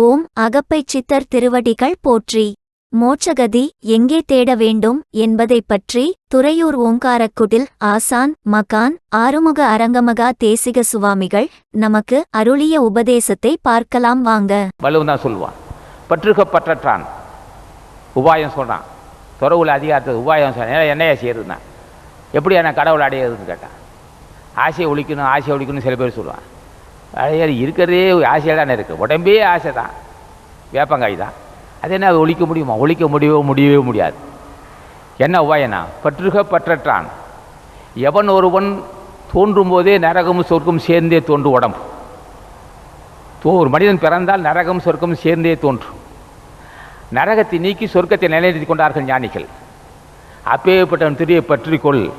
ஓம் அகப்பைச் சித்தர் திருவடிகள் போற்றி. மோட்சகதி எங்கே தேட வேண்டும் என்பதைப் பற்றி துறையூர் ஓங்காரக்குடில் ஆசான் மகான் ஆறுமுக அரங்கமகா தேசிக சுவாமிகள் நமக்கு அருளிய உபதேசத்தை பார்க்கலாம் வாங்க. வள்ளுவன் தான் சொல்லுவான் பற்றுக பற்றற்றான். உபாயம் சொல்கிறான் துறவுல அதிகாரத்தை உபாயம் சொன்னேன் என்னையா செய்யறதுன்னா? எப்படி நான் கடவுள் அடையிறதுன்னு கேட்டான். ஆசையை ஒழிக்கணும் ஆசையை ஒழிக்கணும் சில பேர் சொல்லுவான் அடையாது இருக்கிறதே ஆசையாக தானே இருக்குது உடம்பே ஆசை தான் வேப்பங்காய் தான் அது என்ன அது ஒழிக்க முடியுமா? ஒழிக்க முடியவே முடியவே முடியாது. என்ன உபாயனா? பற்றுக பற்றற்றான். எவன் ஒருவன் தோன்றும் போதே நரகமும் சொர்க்கம் சேர்ந்தே தோன்றும் உடம்பு. தோ ஒரு மனிதன் பிறந்தால் நரகம் சொர்க்கம் சேர்ந்தே தோன்றும். நரகத்தை நீக்கி சொர்க்கத்தை நிலைநிறுத்தி கொண்டார்கள் ஞானிகள். அப்பேற்பட்டவன் திரிய பற்றிக்கொள்.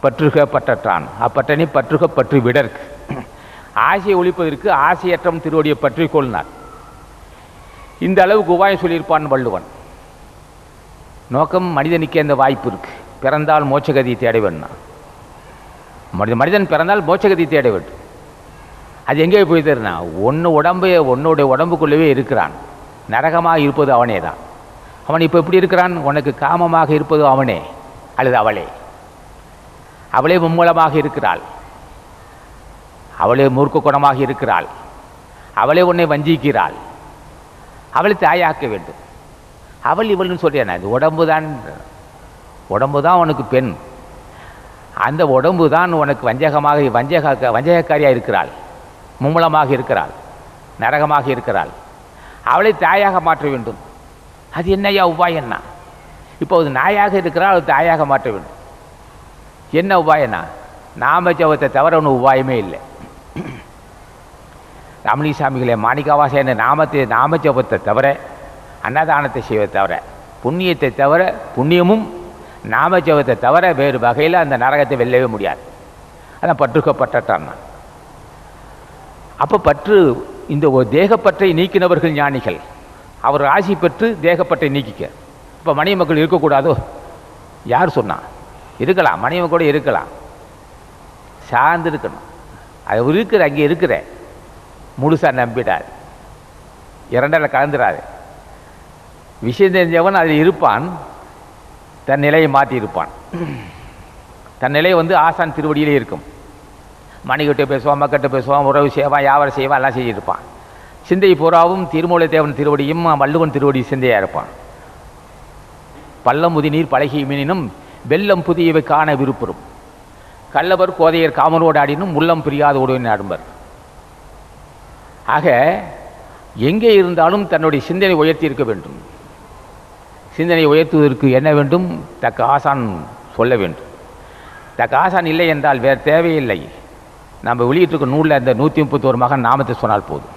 பற்றுக பற்றற்றான். அப்பட்டனை பற்றுக பற்று விடற்கு ஆசையை ஒழிப்பதற்கு ஆசையற்றம் திருவடியை பற்றி பற்றிக்கொள்னார் இந்த அளவுக்கு உபாயம் சொல்லியிருப்பான் வள்ளுவன். நோக்கம் மனிதனுக்கு அந்த வாய்ப்பு இருக்கு. பிறந்தால் மோட்சகதியை தேட வேணும்னா மனித மனிதன் பிறந்தால் மோட்சகதியை தேட வேண்டும். அது எங்கே போய் தருனா ஒன்று உடம்பு உன்னுடைய உடம்புக்குள்ளவே இருக்கிறான். நரகமாக இருப்பது அவனே தான் அவன் இப்போ எப்படி இருக்கிறான்? உனக்கு காமமாக இருப்பது அவனே அல்லது அவளே. அவளே மும்மூலமாக இருக்கிறாள். அவளே மூர்க்க குணமாக இருக்கிறாள். அவளே உன்னை வஞ்சிக்கிறாள். அவளை தாயாக்க வேண்டும். அவள் இவள்னு சொல்கிறேன் அது உடம்பு தான். உடம்பு தான் உனக்கு பெண். அந்த உடம்பு தான் உனக்கு வஞ்சகமாக வஞ்சக வஞ்சகக்காரியாக இருக்கிறாள். மும்மலமாக இருக்கிறாள். நரகமாக இருக்கிறாள். அவளை தாயாக மாற்ற வேண்டும். அது என்னையா இப்போ அது நாயாக இருக்கிறாள் அவள் தாயாக மாற்ற வேண்டும். என்ன உபாயனா நாமஜபத்தை தவிர ஒன்று உபாயமே இல்லை. தமிழி சாமிகளே மாணிக்காவாச என்ற நாமத்தை நாமஜபத்தை தவிர அன்னதானத்தை செய்வதை தவிர புண்ணியத்தை தவிர புண்ணியமும் நாமஜபத்தை தவிர வேறு வகையில் அந்த நரகத்தை வெல்லவே முடியாது. அதான் பற்றுக்கப்பட்டான் நான் அப்போ பற்று இந்த ஒரு தேகப்பற்றை நீக்கினவர்கள் ஞானிகள் அவர் ஆசி பெற்று தேகப்பற்றை நீக்கிக்க. இப்போ மனைவி மக்கள் இருக்கக்கூடாதோ? யார் சொன்னா? இருக்கலாம் மனைவி கூட இருக்கலாம். சார்ந்து இருக்கணும். அது இருக்கிற அங்கே இருக்கிற முழுசாக நம்பிடாது இரண்டரை கலந்துடாது விஷயம் தெரிஞ்சவன் அதில் இருப்பான். தன் நிலையை மாற்றி இருப்பான் தன் நிலை வந்து ஆசான் திருவடியிலே இருக்கும். மணிக்கிட்ட பேசுவான் மக்கள்கிட்ட பேசுவான் உறவு செய்வான் யாவரை செய்வான் எல்லாம் செஞ்சிருப்பான் சிந்தை பூராவும் திருமூலத்தேவன் திருவடியும் வள்ளுவன் திருவடி சிந்தையாக இருப்பான். பள்ளம் முதிநீர் பழகி மீனினும் வெள்ளம் புதியவை காண விருப்புறும் கள்ளவர் கோதையர் காமரோடு ஆடினும் உள்ளம் பிரியாத உடனே ஆடும்பர் ஆக எங்கே இருந்தாலும் தன்னுடைய சிந்தனை உயர்த்தி இருக்க வேண்டும். சிந்தனை உயர்த்துவதற்கு என்ன வேண்டும்? தக்க ஆசான் சொல்ல வேண்டும். தக்க ஆசான் இல்லை என்றால் வேறு தேவையில்லை. நம்ம வெளியிட்டிருக்க நூலில் இந்த நூற்றி முப்பத்தோரு மகன் நாமத்தை சொன்னால் போதும்.